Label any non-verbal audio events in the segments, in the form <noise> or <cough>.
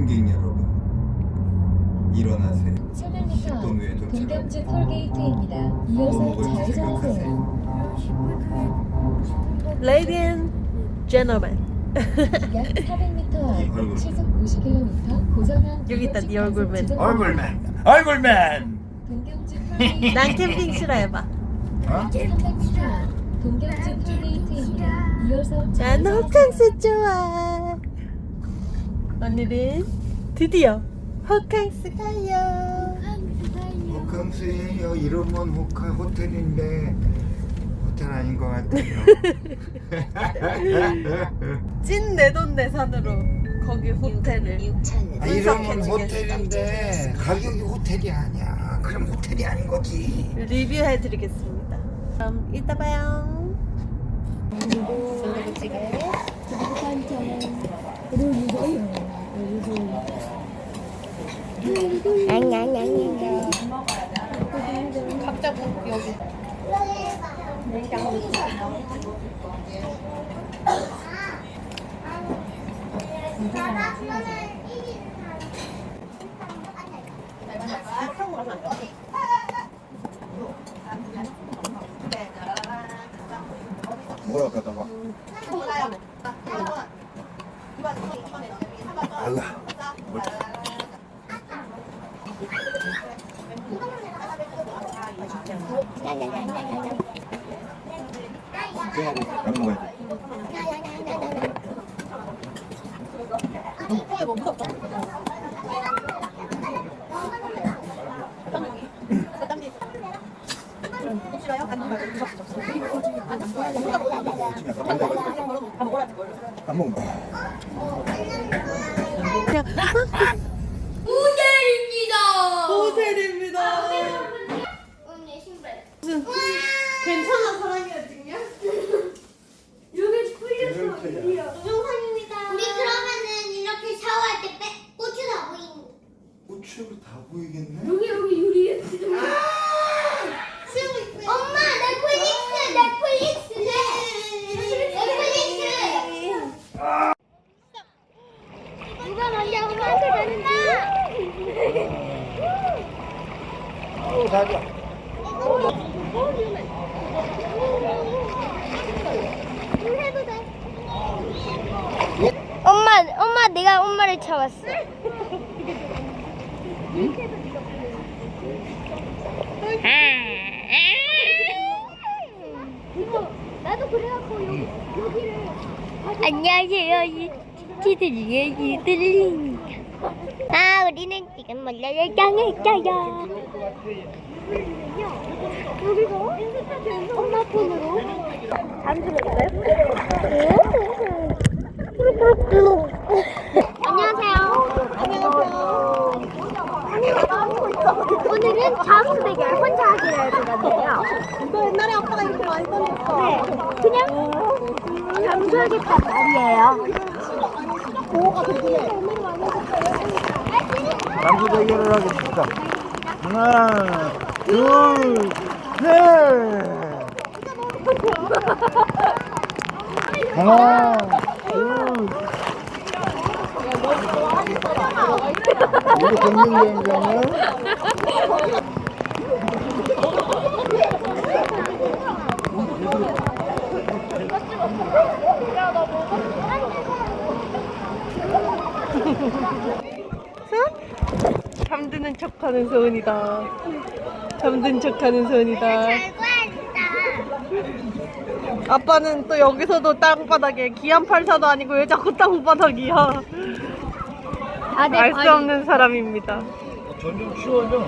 승객 여러분 일어나세요 700m 동묘에 도착. 동경주 톨게이트입니다. 이어서 좌회전하세요. Ladies and gentlemen. 약 400m 이 앞. 시속 50km 고정한 여기 있다, 네 얼굴맨. 얼굴맨 얼굴맨 동경주 <laughs> 톨게이트 난 캠핑 싫어해봐. 어? 300m 동경주 톨게이트입니다. 이어서 난 좌회전하세요. 호캉스 좋아. 오늘은 드디어 호캉스 가요. 호캉스예요 이름은 호카 호텔인데 호텔 아닌 것 같아요 <laughs> 찐 내돈 내산으로 거기 호텔을 아, 이름은 분석해주겠어. 호텔인데 가격이 호텔이 아니야 그럼 호텔이 아닌 거지 리뷰해드리겠습니다. 그럼 이따 봐요. 뭐라고 하다 봐 아이 고뭘 생하고 약 먹어야 돼 안 먹어 그냥 괜찮아 사랑이야 찍냐? 여기 풀렸어. 동영상입니다. 우리 그러면은 이렇게 샤워할 때 빼, 고추 다 보이는. 우측으로 다 보이겠네 여기 여기 유리에 쓰고 있고요. 엄마 넷플릭스 넷플릭스 넷플릭스. 누가 먼저 엄마한테 된다. 어 다리야 해도 돼. 엄마, 엄마, 내가 엄마를 잡았어. 안녕하세요, 치즈들이에요, 들리. 아, 우리는 지금 몰라요, 짱했어요. 여기서 엄마 폰으로 안녕하세요. 안녕하세요. 오늘은 잠수 대결 혼자 하기를 할 건데요. 이거 옛날에 아빠가 이렇게 많이 던졌어. 네, 잠수하겠단 말이에요. 남수 대결을 하겠습니다. 하나 둘 셋! 하나 둘 우리 경민위원장은 잠드는 척하는 소은이다. 잠든 척하는 소은이다. 아빠는 또 여기서도 땅바닥에 기안 팔사도 아니고 왜 자꾸 땅바닥이야. 알 수 없는 사람입니다. 점점 추워져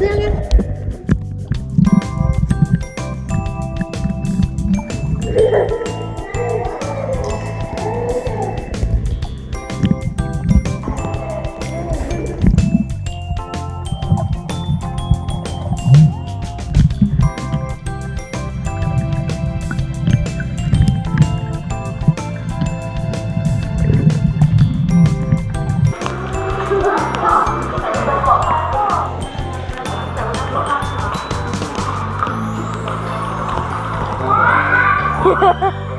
这样。Ha ha ha!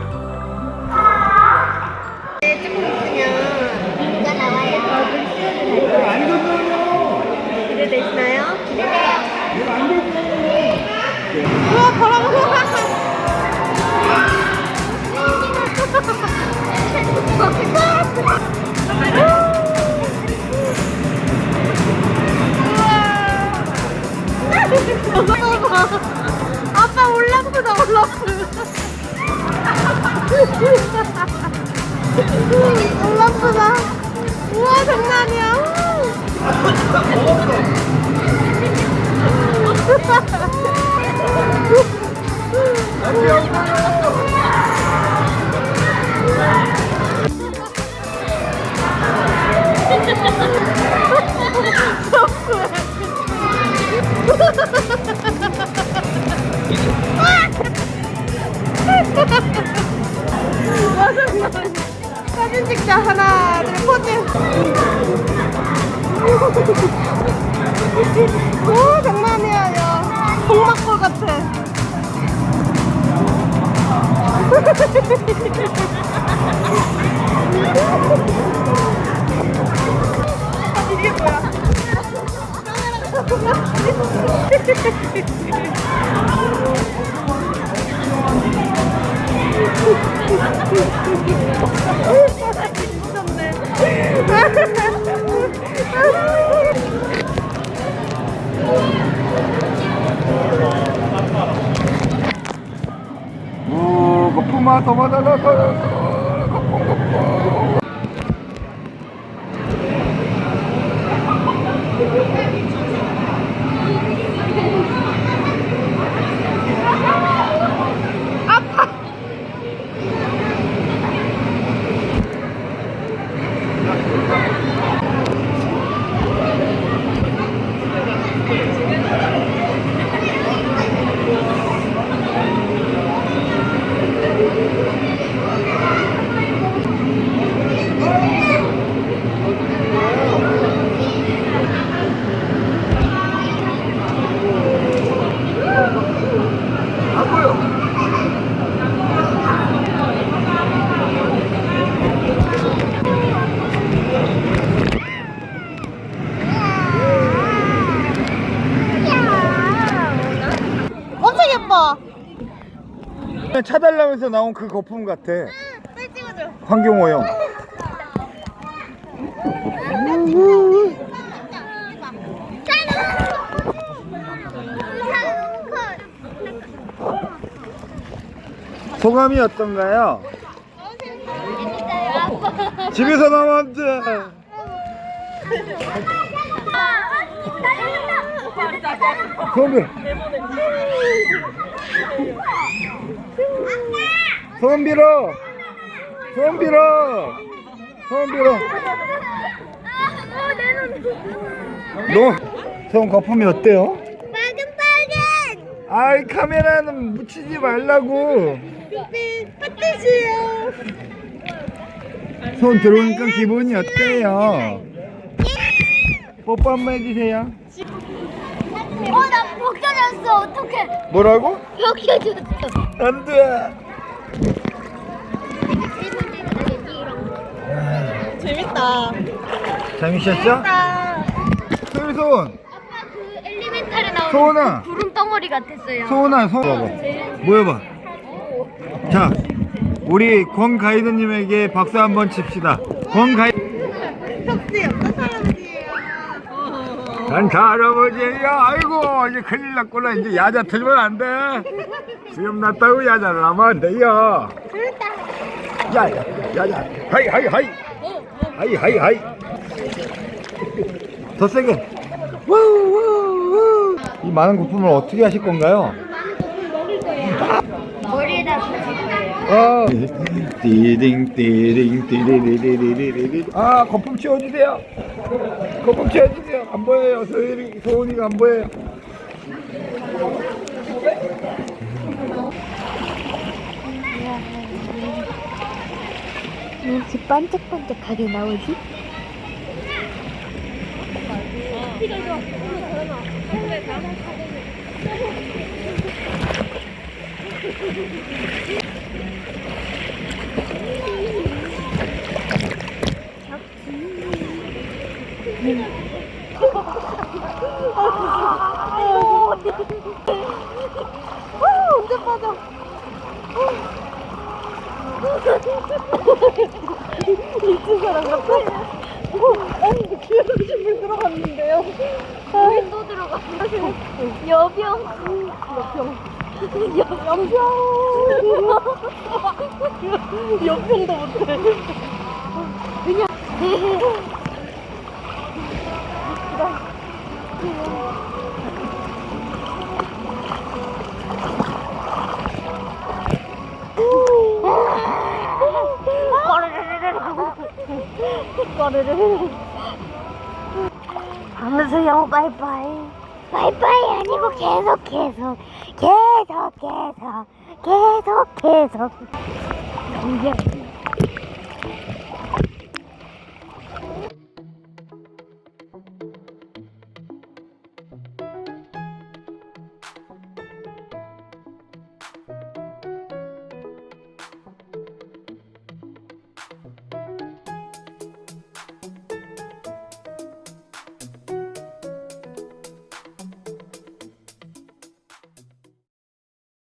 하나 둘 포즈 오 장난이야 야 동막골 같아. <laughs> 이게 뭐야 <laughs> 우 거품아 도마다다 거품 차달라면서 나온 그 거품 같아 빨리 찍어줘 환경오염 소감이 어떤가요? 집에서 나면 안 돼. 소금. 소금 빌어. 소금 빌어. 소금 빌어. 너 소금 거품이 어때요? 빨간 빨간 아이 카메라는 묻히지 말라고. 핫뜻이에요 손 들어오니까 기분이 어때요? 뽀뽀 한 번 해주세요. 어나 벗겨졌어 어떡해 뭐라고? 벗겨졌어 안 돼. 재밌다 재밌었어? 소리 손. 아빠 그 엘리멘탈에 나오는. 그 구름 덩어리 같았어요 소은아, 손 봐봐. 모여봐. 자, 우리 권 가이드님에게 박수 한번 칩시다. 권 가이. 혁씨 어떤 사람이에요? 난자 할아버지예요. 아이고 이제 큰일 났구나. 이제 야자 틀면 안 돼. 수염 났다고 야자를 돼요. 야야, 야야. 하이 하이 하이. 하이 하이 하이. 더 세게. 와우, 이 많은 거품을 어떻게 하실 건가요? 머리에다 붙일 거예요 어. 띠딩 띠딩 띠리리리리리리. 아 거품 치워주세요. 거품 치워주세요. 안 보여요. 소은이 소은이가 안 보여요. 왜 이렇게 반짝반짝하게 나오지? 아, 언제 빠져? 미친 사람 같아. 아니, 기름집을 들어갔는데요. 또 들어갔어요. 여병. 여병. 여병. 여병도 못해. 그냥. 꺼르르. 하면서요 바이바이. 바이바이 아니고 계속 계속. 계속 계속. 계속 계속. 이제